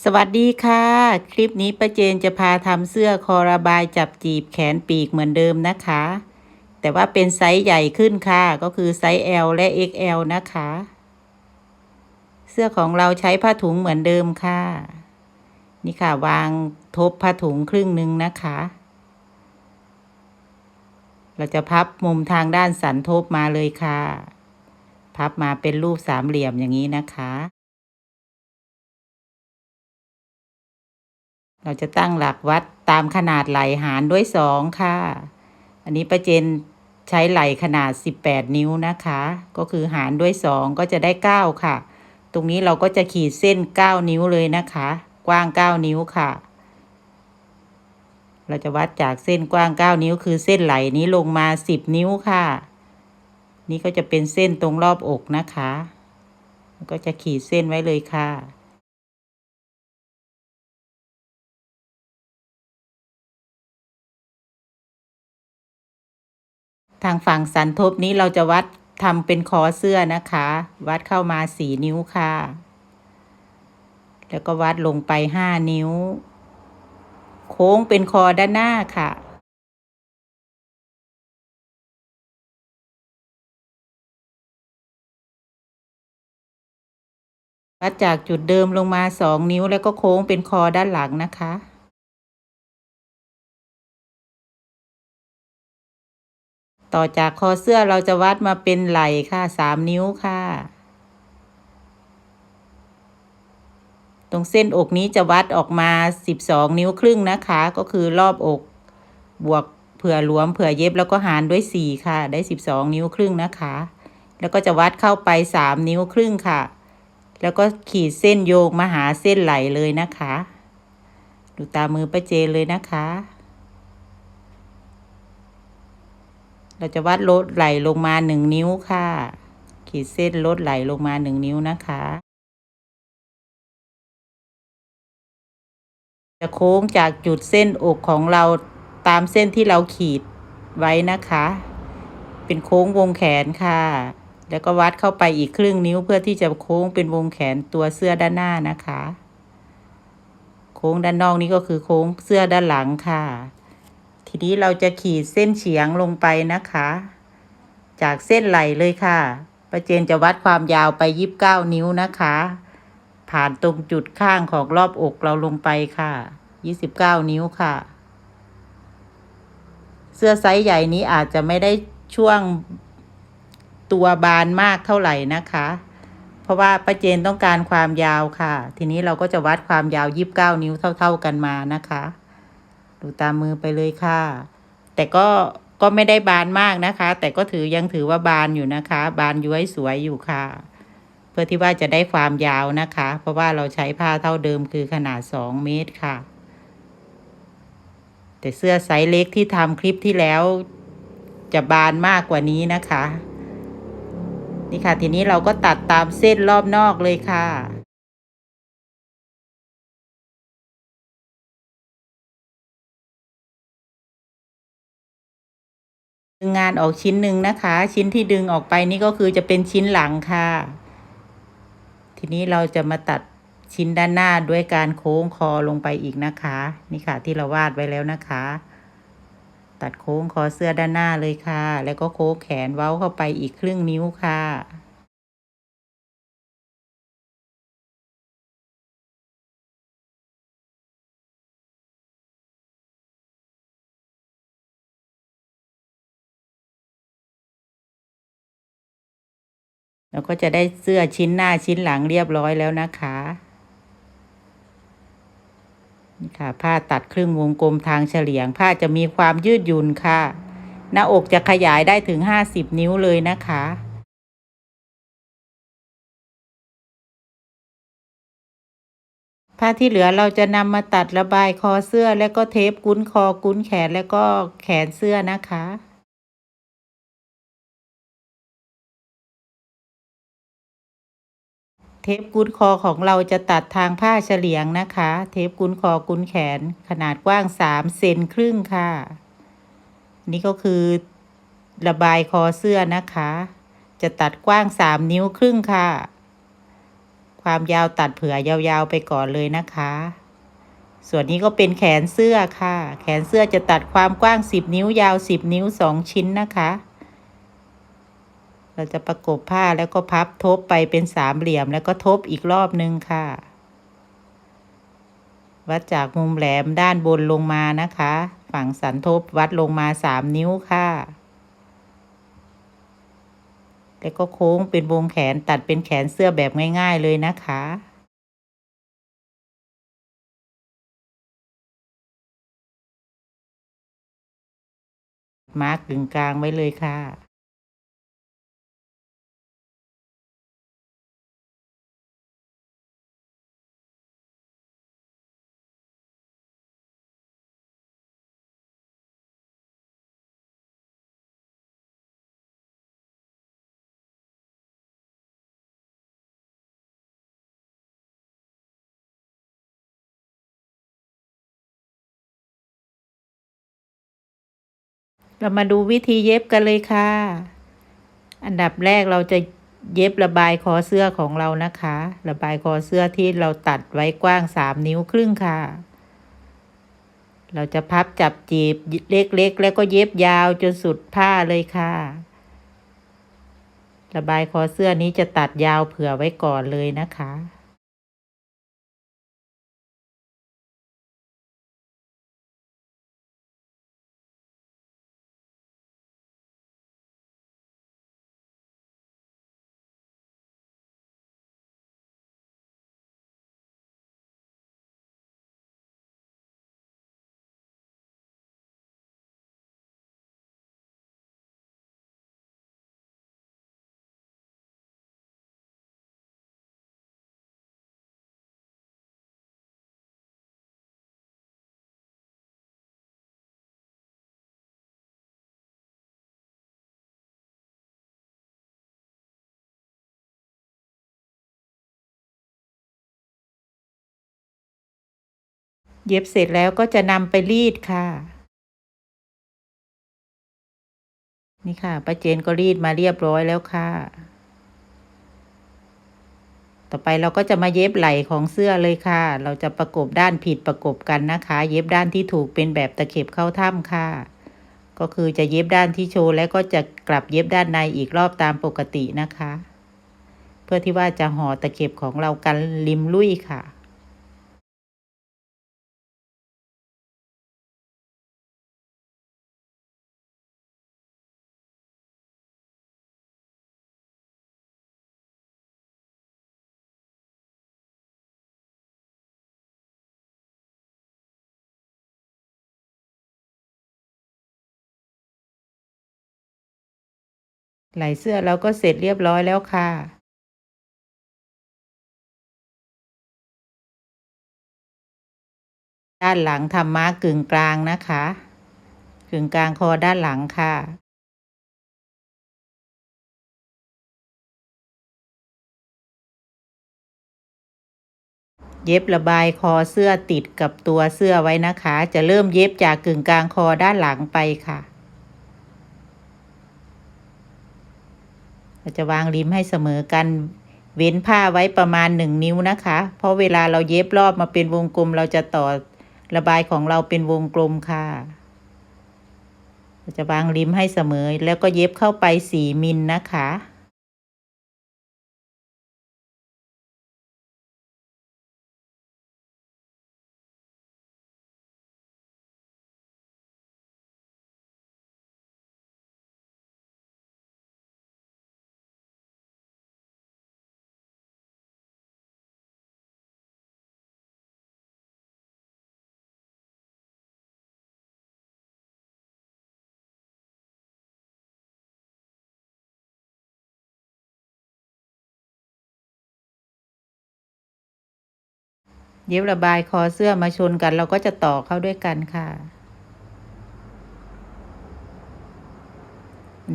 สวัสดีค่ะ คลิปนี้ป้าเจนจะพาทำเสื้อคอระบายจับจีบแขนปีกเหมือนเดิมนะคะ แต่ว่าเป็นไซส์ใหญ่ขึ้นค่ะ ก็คือไซส์ L และ XL นะคะ เสื้อของเราใช้ผ้าถุงเหมือนเดิมค่ะ นี่ค่ะ วางทบผ้าถุงครึ่งหนึ่งนะคะ เราจะพับมุมทางด้านสันทบมาเลยค่ะ พับมาเป็นรูปสามเหลี่ยมอย่างนี้นะคะ เราจะตั้งหลักวัดตามขนาดไหลหารด้วยสองค่ะ อันนี้ประเจนใช้ไหลขนาด 18 นิ้วนะคะ ก็คือหารด้วยสองก็จะได้ 9 ค่ะ ตรงนี้เราก็จะขีดเส้น 9 นิ้วเลยนะคะ กว้าง 9 นิ้วค่ะ เราจะวัดจากเส้นกว้าง 9 นิ้ว คือเส้นไหลนี้ลงมา 10 นิ้วค่ะ นี่ก็จะเป็นเส้นตรงรอบอกนะคะ ก็จะขีดเส้นไว้เลยค่ะ ทางฝั่งสันทบนี้เราจะวัดทำเป็นคอเสื้อนะคะ วัดเข้ามาสี่นิ้วค่ะ แล้วก็วัดลงไปห้านิ้ว โค้งเป็นคอด้านหน้าค่ะวัดจากจุดเดิมลงมาสองนิ้วแล้วก็โค้งเป็นคอด้านหลังนะคะ ต่อจากคอเสื้อเราจะวัดมาเป็นไหล่ค่ะสามนิ้วค่ะ ตรงเส้นอกนี้จะวัดออกมาสิบสองนิ้วครึ่งนะคะ ก็คือรอบอกบวกเผื่อหลวมเผื่อเย็บแล้วก็หารด้วยสี่ค่ะ ได้สิบสองนิ้วครึ่งนะคะ แล้วก็จะวัดเข้าไปสามนิ้วครึ่งค่ะ แล้วก็ขีดเส้นโยกมาหาเส้นไหลเลยนะคะ ดูตามือป้าเจนเลยนะคะ เราจะวัดลดไหลลงมาหนึ่งนิ้วค่ะ ขีดเส้นลดไหลลงมาหนึ่งนิ้วนะคะ จะโค้งจากจุดเส้นอกของเราตามเส้นที่เราขีดไว้นะคะ เป็นโค้งวงแขนค่ะ แล้วก็วัดเข้าไปอีกครึ่งนิ้วเพื่อที่จะโค้งเป็นวงแขนตัวเสื้อด้านหน้านะคะ โค้งด้านนอกนี้ก็คือโค้งเสื้อด้านหลังค่ะ ทีนี้เราจะขีดเส้นเฉียงลงไปนะคะ จากเส้นไหลเลยค่ะประเจนจะวัดความยาวไปยีิบเก้านิ้วนะคะ ผ่านตรงจุดข้างของรอบอกเราลงไปค่ะยี่สิบเก้านิ้วค่ะ เสื้อไซส์ใหญ่นี้อาจจะไม่ได้ช่วงตัวบานมากเท่าไหร่นะคะ เพราะว่าประเจนต้องการความยาวค่ะ ทีนี้เราก็จะวัดความยาวยีิบเก้านิ้วเท่า ๆกันมานะคะ ดูตามมือไปเลยค่ะ แต่ก็ก็ไม่ได้บานมากนะคะ แต่ก็ถือยังถือว่าบานอยู่นะคะ บานย้วยสวยอยู่ค่ะ เพื่อที่ว่าจะได้ความยาวนะคะ เพราะว่าเราใช้ผ้าเท่าเดิมคือขนาดสองเมตรค่ะ แต่เสื้อไซส์เล็กที่ทำคลิปที่แล้ว จะบานมากกว่านี้นะคะ นี่ค่ะทีนี้เราก็ตัดตามเส้นรอบนอกเลยค่ะ งงานออกชิ้นหนึ่งนะคะ ชิ้นที่ดึงออกไปนี่ก็คือจะเป็นชิ้นหลังค่ะ ทีนี้เราจะมาตัดชิ้นด้านหน้าด้วยการโค้งคอลงไปอีกนะคะ นี่ค่ะที่เราวาดไว้แล้วนะคะ ตัดโค้งคอเสื้อด้านหน้าเลยค่ะ แล้วก็โค้งแขนเว้าเข้าไปอีกครึ่งนิ้วค่ะ แล้วก็จะได้เสื้อชิ้นหน้าชิ้นหลังเรียบร้อยแล้วนะคะนี่ค่ะผ้าตัดครึ่งวงกลมทางเฉลียง ผ้าจะมีความยืดหยุ่นค่ะ หน้าอกจะขยายได้ถึงห้าสิบนิ้วเลยนะคะ ผ้าที่เหลือเราจะนำมาตัดระบายคอเสื้อ แล้วก็เทปกุ้นคอกุ้นแขนแล้วก็แขนเสื้อนะคะ เทปกุ้นคอของเราจะตัดทางผ้าเฉลียงนะคะ เทปกุ้นคอกุ้นแขนขนาดกว้างสามเซนครึ่งค่ะ นี่ก็คือระบายคอเสื้อนะคะ จะตัดกว้างสามนิ้วครึ่งค่ะ ความยาวตัดเผื่อยาวๆไปก่อนเลยนะคะ ส่วนนี้ก็เป็นแขนเสื้อค่ะ แขนเสื้อจะตัดความกว้าง10นิ้วยาว10นิ้ว2ชิ้นนะคะ เราจะประกบผ้าแล้วก็พับทบไปเป็นสามเหลี่ยมแล้วก็ทบอีกรอบนึงค่ะ วัดจากมุมแหลมด้านบนลงมานะคะ ฝั่งสันทบวัดลงมาสามนิ้วค่ะ แล้วก็โค้งเป็นวงแขนตัดเป็นแขนเสื้อแบบง่ายๆเลยนะคะมาร์กกึ่งกลางไว้เลยค่ะ เรามาดูวิธีเย็บกันเลยค่ะ อันดับแรกเราจะเย็บระบายคอเสื้อของเรานะคะ ระบายคอเสื้อที่เราตัดไว้กว้างสามนิ้วครึ่งค่ะ เราจะพับจับจีบเล็กๆ แล้วก็เย็บยาวจนสุดผ้าเลยค่ะ ระบายคอเสื้อนี้จะตัดยาวเผื่อไว้ก่อนเลยนะคะ เย็บเสร็จแล้วก็จะนำไปรีดค่ะ นี่ค่ะป้าเจนก็รีดมาเรียบร้อยแล้วค่ะ ต่อไปเราก็จะมาเย็บไหล่ของเสื้อเลยค่ะ เราจะประกบด้านผิดประกบกันนะคะ เย็บด้านที่ถูกเป็นแบบตะเข็บเข้าถ้ำค่ะ ก็คือจะเย็บด้านที่โชว์แล้วก็จะกลับเย็บด้านในอีกรอบตามปกตินะคะ เพื่อที่ว่าจะห่อตะเข็บของเรากันริมลุยค่ะ ไหล่เสื้อเราก็เสร็จเรียบร้อยแล้วค่ะด้านหลังทำม้ากึ่งกลางนะคะ กึ่งกลางคอด้านหลังค่ะ เย็บระบายคอเสื้อติดกับตัวเสื้อไว้นะคะ จะเริ่มเย็บจากกึ่งกลางคอด้านหลังไปค่ะ เราจะวางริมให้เสมอกัน เว้นผ้าไว้ประมาณหนึ่งนิ้วนะคะ เพราะเวลาเราเย็บรอบมาเป็นวงกลม เราจะต่อระบายของเราเป็นวงกลมค่ะเราจะวางริมให้เสมอแล้วก็เย็บเข้าไปสี่มิลนะคะ เย็บระบายคอเสื้อมาชนกัน เราก็จะต่อเข้าด้วยกันค่ะ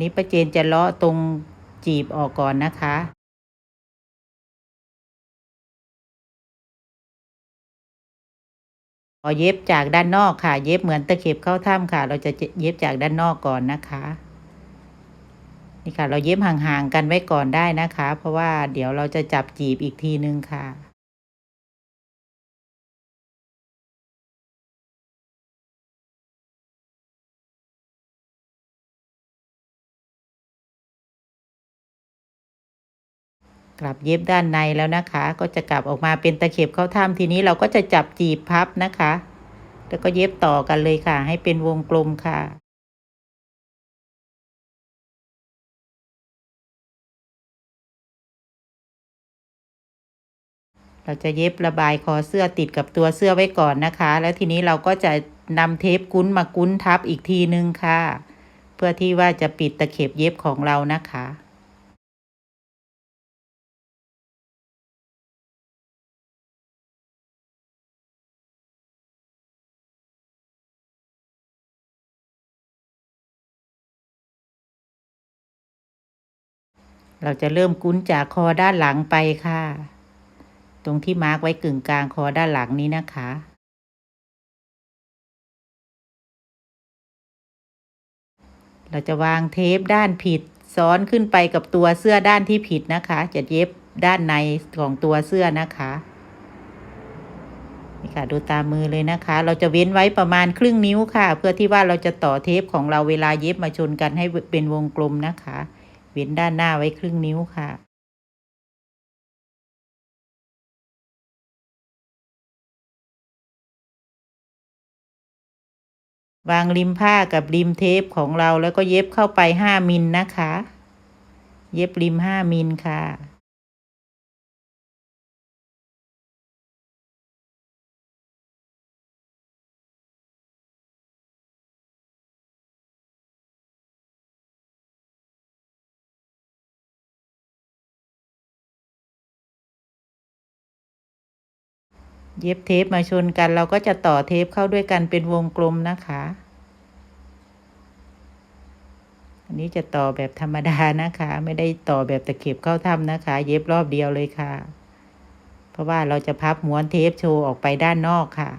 นี้ป้าเจนจะเลาะตรงจีบออกก่อนนะคะพอเย็บจากด้านนอกค่ะ เย็บเหมือนตะเข็บเข้าถ้ำค่ะ เราจะเย็บจากด้านนอกก่อนนะคะ นี่ค่ะ เราเย็บห่างๆกันไว้ก่อนได้นะคะ เพราะว่าเดี๋ยวเราจะจับจีบอีกทีนึงค่ะ กลับเย็บด้านในแล้วนะคะ ก็จะกลับออกมาเป็นตะเข็บเข้าถ้ำทีนี้เราก็จะจับจีบพับนะคะ แล้วก็เย็บต่อกันเลยค่ะ ให้เป็นวงกลมค่ะเราจะเย็บระบายคอเสื้อติดกับตัวเสื้อไว้ก่อนนะคะ แล้วทีนี้เราก็จะนำเทปกุ้นมากุ้นทับอีกทีนึงค่ะ เพื่อที่ว่าจะปิดตะเข็บเย็บของเรานะคะ เราจะเริ่มกุ้นจากคอด้านหลังไปค่ะ ตรงที่มาร์กไว้กึ่งกลางคอด้านหลังนี้นะคะเราจะวางเทปด้านผิด ซ้อนขึ้นไปกับตัวเสื้อด้านที่ผิดนะคะ จะเย็บด้านในของตัวเสื้อนะคะนี่ค่ะดูตามมือเลยนะคะ เราจะเว้นไว้ประมาณครึ่งนิ้วค่ะ เพื่อที่ว่าเราจะต่อเทปของเราเวลาเย็บมาชนกันให้เป็นวงกลมนะคะ ว้นด้านหน้าไว้ครึ่งนิ้วค่ะวางริมผ้ากับริมเทปของเราแล้วก็เย็บเข้าไปห้ามิลนะคะ เย็บริมห้ามิลค่ะ เย็บเทปมาชนกัน เราก็จะต่อเทปเข้าด้วยกันเป็นวงกลมนะคะ อันนี้จะต่อแบบธรรมดานะคะ ไม่ได้ต่อแบบตะเข็บเข้าถ้ำนะคะ เย็บรอบเดียวเลยค่ะ เพราะว่าเราจะพับม้วนเทปโชว์ออกไปด้านนอกค่ะ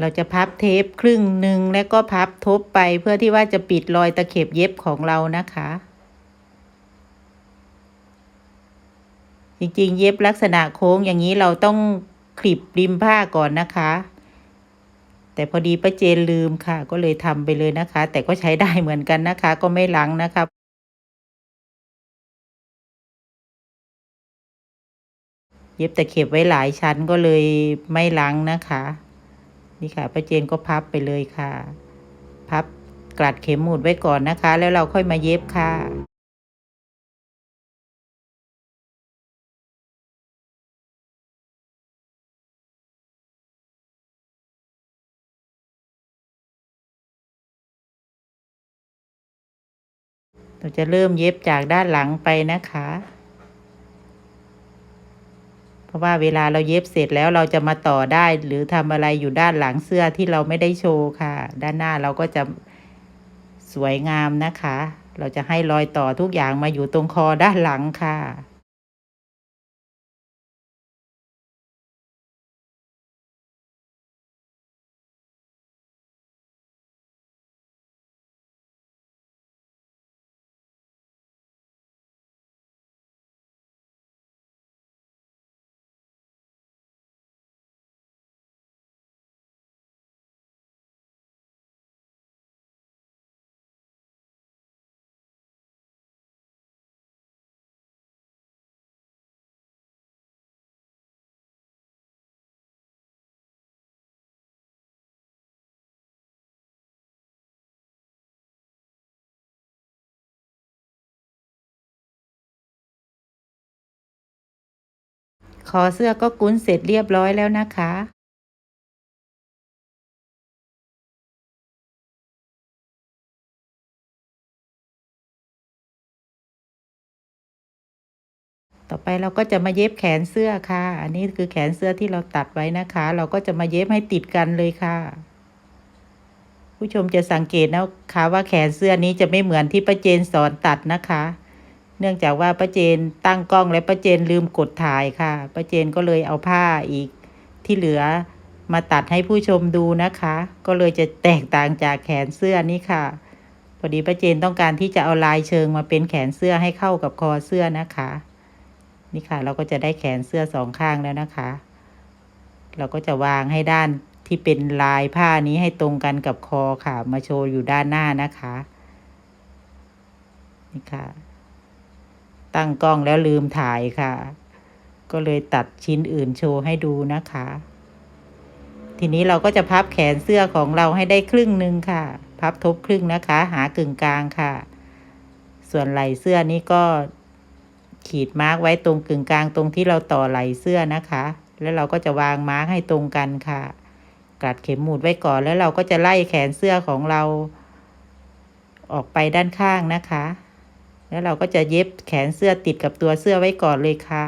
เราจะพับเทปครึ่งหนึ่งแล้วก็พับทบไปเพื่อที่ว่าจะปิดรอยตะเข็บเย็บของเรานะคะ จริงๆ เย็บลักษณะโค้งอย่างนี้เราต้องคลิปริมผ้าก่อนนะคะ แต่พอดีป้าเจนลืมค่ะ ก็เลยทำไปเลยนะคะ แต่ก็ใช้ได้เหมือนกันนะคะ ก็ไม่ลังนะคะเย็บตะเข็บไว้หลายชั้นก็เลยไม่ลังนะคะ นี่ค่ะป้าเจนก็พับไปเลยค่ะ พับกลัดเข็มหมุดไว้ก่อนนะคะ แล้วเราค่อยมาเย็บค่ะเราจะเริ่มเย็บจากด้านหลังไปนะคะ ราะว่าเวลาเราเย็บเสร็จแล้วเราจะมาต่อได้ หรือทำอะไรอยู่ด้านหลังเสื้อที่เราไม่ได้โชว์ค่ะ ด้านหน้าเราก็จะสวยงามนะคะ เราจะให้รอยต่อทุกอย่างมาอยู่ตรงคอด้านหลังค่ะ คอเสื้อก็กุ้นเสร็จเรียบร้อยแล้วนะคะต่อไปเราก็จะมาเย็บแขนเสื้อค่ะ อันนี้คือแขนเสื้อที่เราตัดไว้นะคะ เราก็จะมาเย็บให้ติดกันเลยค่ะ ผู้ชมจะสังเกตนะคะว่าแขนเสื้อนี้จะไม่เหมือนที่ป้าเจนสอนตัดนะคะ เนื่องจากว่าป้าเจนตั้งกล้องและป้าเจนลืมกดถ่ายค่ะป้าเจนก็เลยเอาผ้าอีกที่เหลือมาตัดให้ผู้ชมดูนะคะ ก็เลยจะแตกต่างจากแขนเสื้อนี้ค่ะพอดีป้าเจนต้องการที่จะเอาลายเชิงมาเป็นแขนเสื้อให้เข้ากับคอเสื้อนะคะ นี่ค่ะ เราก็จะได้แขนเสื้อสองข้างแล้วนะคะ เราก็จะวางให้ด้านที่เป็นลายผ้านี้ให้ตรงกันกับคอค่ะ มาโชว์อยู่ด้านหน้านะคะ นี่ค่ะ ตั้งกล้องแล้วลืมถ่ายค่ะ ก็เลยตัดชิ้นอื่นโชว์ให้ดูนะคะ ทีนี้เราก็จะพับแขนเสื้อของเราให้ได้ครึ่งหนึ่งค่ะ พับทบครึ่งนะคะ หากึ่งกลางค่ะ ส่วนไหล่เสื้อนี้ก็ขีดมาร์กไว้ตรงกึ่งกลางตรงที่เราต่อไหล่เสื้อนะคะ แล้วเราก็จะวางมาร์กให้ตรงกันค่ะกัดเข็มหมุดไว้ก่อนแล้วเราก็จะไล่แขนเสื้อของเรา ออกไปด้านข้างนะคะ แล้วเราก็จะเย็บแขนเสื้อติดกับตัวเสื้อไว้ก่อนเลยค่ะ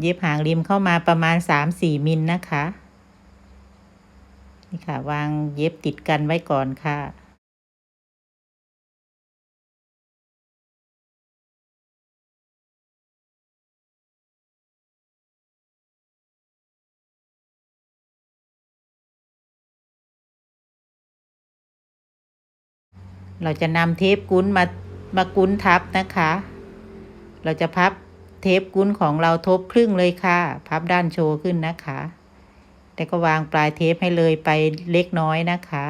เย็บหางริมเข้ามาประมาณ 3-4มิลนะคะ นี่ค่ะ วางเย็บติดกันไว้ก่อนค่ะ เราจะนำเทปกุ้นมามากุ้นทับนะคะ เราจะพับเทปกุ้นของเราทบครึ่งเลยค่ะ พับด้านโชว์ขึ้นนะคะ แต่ก็วางปลายเทปให้เลยไปเล็กน้อยนะคะ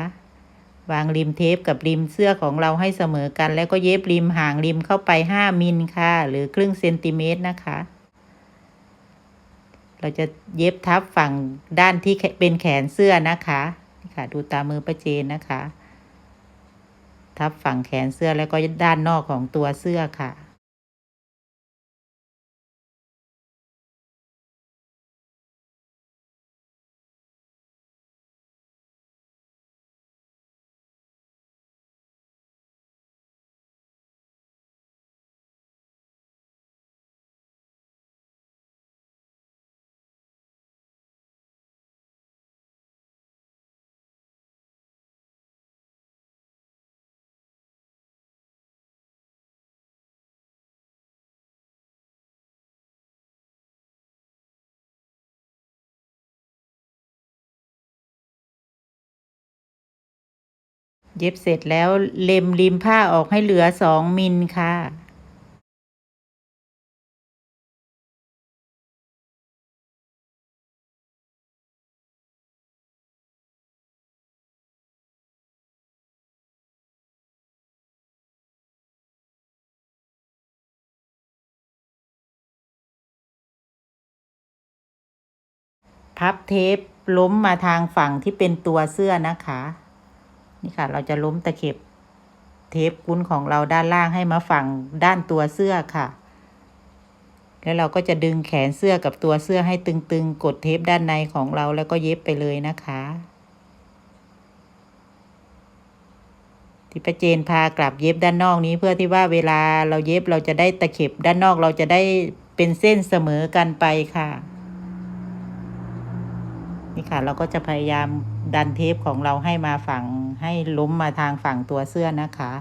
วางริมเทปกับริมเสื้อของเราให้เสมอกัน แล้วก็เย็บริมห่างริมเข้าไปห้ามิลค่ะ หรือครึ่งเซนติเมตรนะคะเราจะเย็บทับฝั่งด้านที่เป็นแขนเสื้อนะคะนี่ค่ะ ดูตามมือประเจนนะคะ ทับฝั่งแขนเสื้อแล้วก็ด้านนอกของตัวเสื้อค่ะ เย็บเสร็จแล้วเล็มริมผ้าออกให้เหลือสองมิลค่ะ พับเทปล้มมาทางฝั่งที่เป็นตัวเสื้อนะคะ นี่ค่ะ เราจะล้มตะเข็บเทปกุ้นของเราด้านล่างให้มาฝั่งด้านตัวเสื้อค่ะ แล้วเราก็จะดึงแขนเสื้อกับตัวเสื้อให้ตึงๆ กดเทปด้านในของเราแล้วก็เย็บไปเลยนะคะที่ประเจนพากลับเย็บด้านนอกนี้เพื่อที่ว่าเวลาเราเย็บเราจะได้ตะเข็บด้านนอกเราจะได้เป็นเส้นเสมอกันไปค่ะ นี่ค่ะ เราก็จะพยายามดันเทปของเราให้มาฝั่งให้ล้มมาทางฝั่งตัวเสื้อนะคะ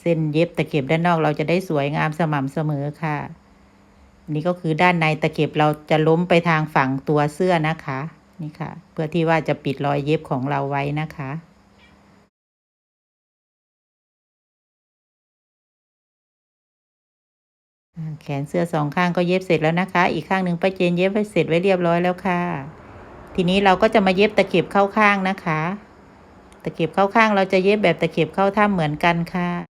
เส้นเย็บตะเข็บด้านนอกเราจะได้สวยงามสม่ำเสมอค่ะ นี่ก็คือด้านในตะเข็บเราจะล้มไปทางฝั่งตัวเสื้อนะคะ นี่ค่ะ เพื่อที่ว่าจะปิดรอยเย็บของเราไว้นะคะแขนเสื้อสองข้างก็เย็บเสร็จแล้วนะคะ อีกข้างหนึ่งป้าเจนเย็บไว้เสร็จไว้เรียบร้อยแล้วค่ะ ทีนี้เราก็จะมาเย็บตะเข็บเข้าข้างนะคะ ตะเข็บเข้าข้างเราจะเย็บแบบตะเข็บเข้าถ้ำเหมือนกันค่ะ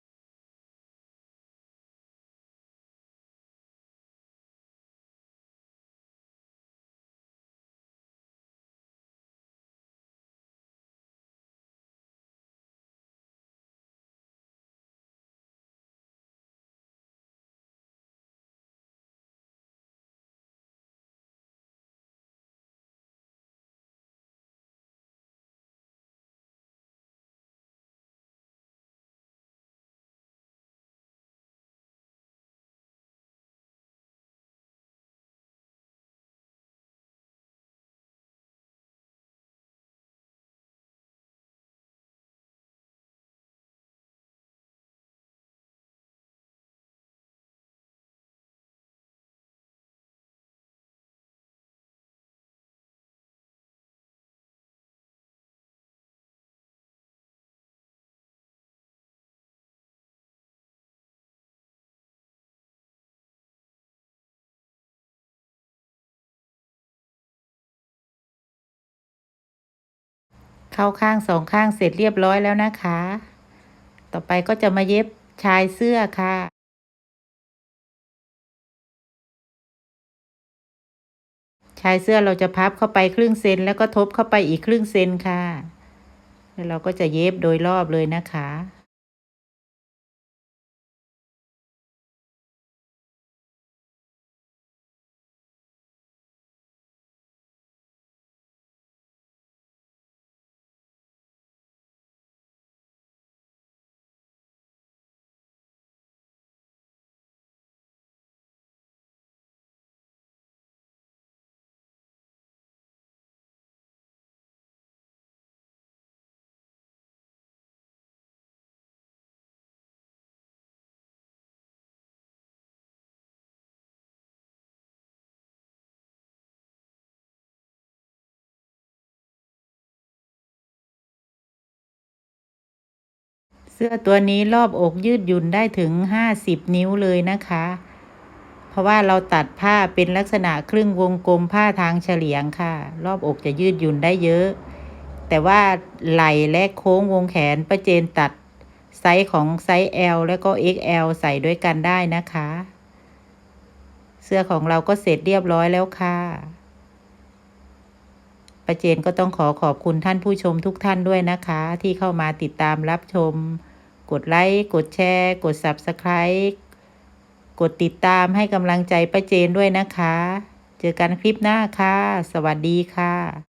เข้าข้างสองข้างเสร็จเรียบร้อยแล้วนะคะ ต่อไปก็จะมาเย็บชายเสื้อค่ะชายเสื้อเราจะพับเข้าไปครึ่งเซนแล้วก็ทบเข้าไปอีกครึ่งเซนค่ะ แล้วเราก็จะเย็บโดยรอบเลยนะคะ เสื้อตัวนี้รอบอกยืดหยุ่นได้ถึง50นิ้วเลยนะคะ เพราะว่าเราตัดผ้าเป็นลักษณะครึ่งวงกลมผ้าทางเฉลียงค่ะ รอบอกจะยืดหยุ่นได้เยอะ แต่ว่าไหล่และโค้งวงแขนประเจนตัดไซส์ของไซส์ L แล้วก็ XL ใส่ด้วยกันได้นะคะ เสื้อของเราก็เสร็จเรียบร้อยแล้วค่ะ ประเจนก็ต้องขอขอบคุณท่านผู้ชมทุกท่านด้วยนะคะ ที่เข้ามาติดตามรับชม กดไลค์ กดแชร์ กด Subscribe กดติดตามให้กำลังใจประเจนด้วยนะคะ เจอกันคลิปหน้าค่ะ สวัสดีค่ะ